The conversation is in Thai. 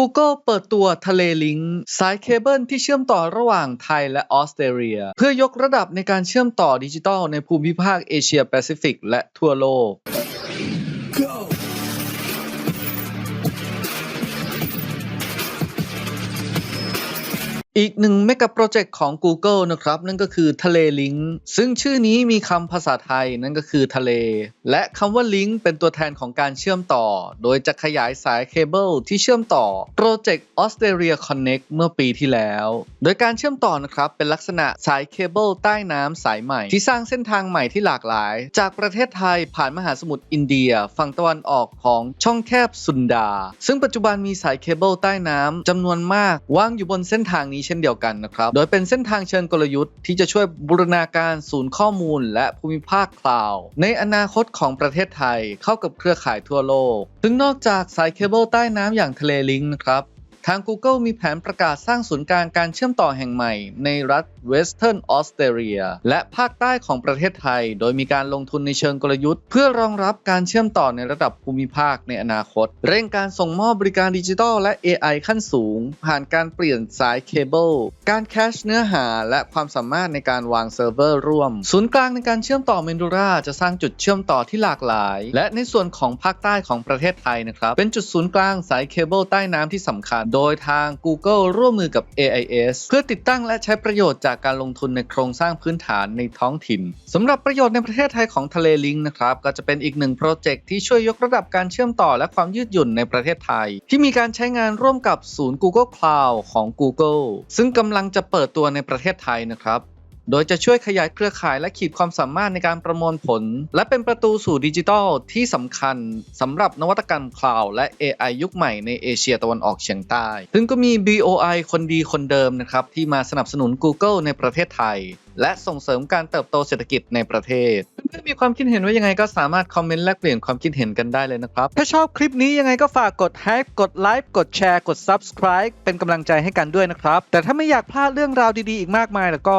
Google เปิดตัวทะเลลิงก์สายเคเบิลที่เชื่อมต่อระหว่างไทยและออสเตรเลีย เพื่อยกระดับในการเชื่อมต่อดิจิทัลในภูมิภาคเอเชียแปซิฟิกและทั่วโลก อีกหนึ่งเมกะโปรเจกต์ของ Google นะครับ นั่นก็คือทะเลลิงก์ซึ่งชื่อนี้มีคำภาษาไทยนั่นก็คือทะเล และคำว่าลิงก์เป็นตัวแทนของการเชื่อมต่อ โดยจะขยายสายเคเบิลที่เชื่อมต่อโปรเจกต์ Australia Connect เมื่อปีที่แล้ว โดยการเชื่อมต่อนะครับ เป็นลักษณะสายเคเบิลใต้น้ำสายใหม่ ที่สร้างเส้นทางใหม่ที่หลากหลาย จากประเทศไทยผ่านมหาสมุทรอินเดีย ฝั่งตะวันออกของช่องแคบสุนดา ซึ่งปัจจุบันมีสายเคเบิลใต้น้ำจำนวนมากวางอยู่บนเส้นทางนี้เช่นเดียวกันนะครับ โดยเป็นเส้นทางเชิงกลยุทธ์ที่จะช่วยบูรณาการศูนย์ข้อมูล และภูมิภาคคลาวด์ในอนาคตของประเทศไทยเข้ากับเครือข่ายทั่วโลก ซึ่งนอกจากสายเคเบิลใต้น้ำอย่างทะเลลิงนะครับ ทาง Google มีแผนประกาศสร้างศูนย์กลางการเชื่อมต่อแห่งใหม่ในรัฐเวสเทิร์นออสเตรเลียและภาคใต้ของประเทศไทย โดยมีการลงทุนในเชิงกลยุทธ์ เพื่อรองรับการเชื่อมต่อในระดับภูมิภาคในอนาคต เร่งการส่งมอบบริการดิจิทัลและ AI ขั้นสูง ผ่านการเปลี่ยนสายเคเบิลการแคชเนื้อหา และความสามารถในการวางเซิร์ฟเวอร์ร่วม ศูนย์กลางในการเชื่อมต่อเมนดูราจะสร้างจุดเชื่อมต่อที่หลากหลาย และในส่วนของภาคใต้ของประเทศไทยนะครับเป็นจุดศูนย์กลางสายเคเบิลใต้น้ำที่สำคัญโดยทาง Google ร่วมมือกับ AIS เพื่อติดตั้งและใช้ประโยชน์จากการลงทุนในโครงสร้างพื้นฐานในท้องถิ่นสำหรับประโยชน์ในประเทศไทยของทะเลลิงนะครับก็จะเป็นอีกหนึ่งโปรเจกต์ที่ช่วยยกระดับการเชื่อมต่อและความยืดหยุ่นในประเทศไทย ที่มีการใช้งานร่วมกับศูนย์ Google Cloud ของ Google ซึ่งกำลังจะเปิดตัวในประเทศไทยนะครับ โดยจะช่วยขยายเครือข่ายและขีดความสามารถในการประมวลผล และเป็นประตูสู่ดิจิทัลที่สำคัญสำหรับนวัตกรรมคลาวด์และ AI ยุคใหม่ในเอเชียตะวันออกเฉียงใต้ ซึ่งก็มี BOI คนดีคนเดิมนะครับที่มาสนับสนุน Google ในประเทศไทย และส่งเสริมการเติบโตเศรษฐกิจในประเทศ เพื่อนๆมีความคิดเห็นว่ายังไงก็สามารถคอมเมนต์แลกเปลี่ยนความคิดเห็นกันได้เลยนะครับ ถ้าชอบคลิปนี้ยังไงก็ฝากกด Hype กดไลค์กดแชร์กด Subscribe เป็นกำลังใจให้กันด้วยนะครับแต่ถ้าไม่อยากพลาดเรื่องราวดีๆอีกมากมายแล้วก็